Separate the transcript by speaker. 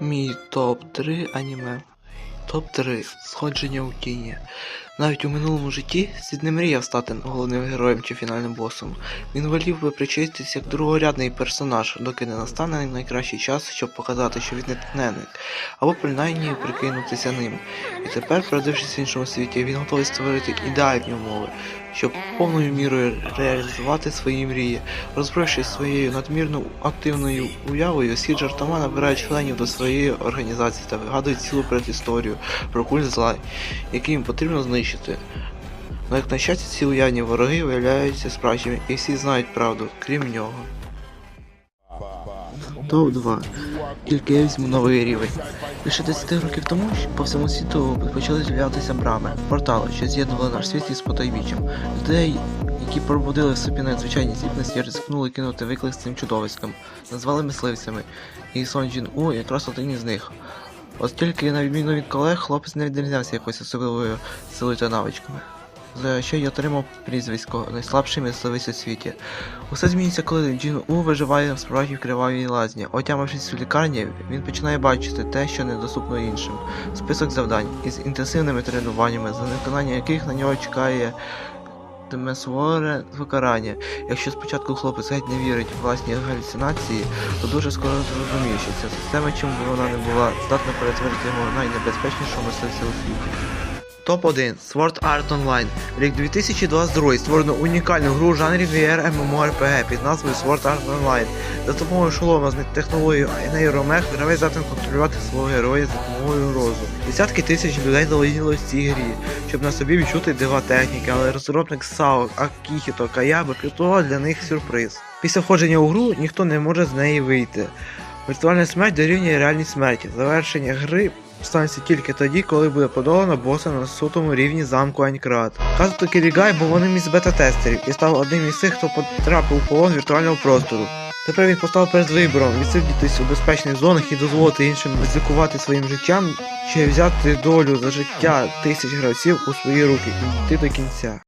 Speaker 1: Мій топ-3 аніме. Топ-3 Сходження у тіні. Навіть у минулому житті Сід не мріяв стати головним героєм чи фінальним босом. Він волів би причиститися як другорядний персонаж, доки не настане найкращий час, щоб показати, що він не тненик, або принаймні прикинутися ним. І тепер, продившись в іншому світі, він готовий створити ідеальні умови, щоб повною мірою реалізувати свої мрії. Розбравшись своєю надмірно активною уявою, схід жартома набирає членів до своєї організації та вигадує цілу предісторію про культ зла, який їм потрібно знищити. Но як на щастя, ці уявні вороги виявляються справжніми, і всі знають правду, крім нього. Топ 2. Тільки я візьму новий рівень. Лише 10 років тому по всьому світу почали з'являтися брами, портали, що з'єднували наш світ із потайбіччям. Людей, які пробудили в собі надзвичайні здібності, ризикнули кинути виклик з цим чудовиськом, назвали мисливцями. І Сон Джін У якраз один із них. От тільки, на відміну від колег, хлопець не відрізнявся якоюсь особливою силою та навичками. За що й отримав прізвисько найслабший мисливець у світі. Усе змінюється, коли Джін У виживає в справжній кривавій лазні. Отямившись у лікарні, він починає бачити те, що недоступно іншим. Список завдань із інтенсивними тренуваннями, за виконання яких на нього чекає тиме суворе покарання. Якщо спочатку хлопець геть не вірить у власні галюцинації, то дуже скоро зрозуміє, що ця система, чим би вона не була, здатна перетворити його в найнебезпечнішого мисливця у світі. Топ-1 Sword Art Online. Рік 2022 створено унікальну гру в жанрі VR MMORPG під назвою Sword Art Online. За допомогою шолома з технологією нейромех гравець здатен контролювати свого героя за допомогою розу. Десятки тисяч людей залетілось в цій грі, щоб на собі відчути дива техніки, але розробник САО Акіхіто Каяба підготував для них сюрприз. Після входження у гру ніхто не може з неї вийти. Віртуальна смерть дорівнює реальній смерті. Завершення гри станеться тільки тоді, коли буде подолано боса на сотому рівні замку Анькрат. Казуто Кірігай був одним із бета-тестерів і став одним із тих, хто потрапив у полон віртуального простору. Тепер він постав перед вибором відсидітись у безпечних зонах і дозволити іншим ризикувати своїм життям, чи взяти долю за життя тисяч гравців у свої руки і йти до кінця.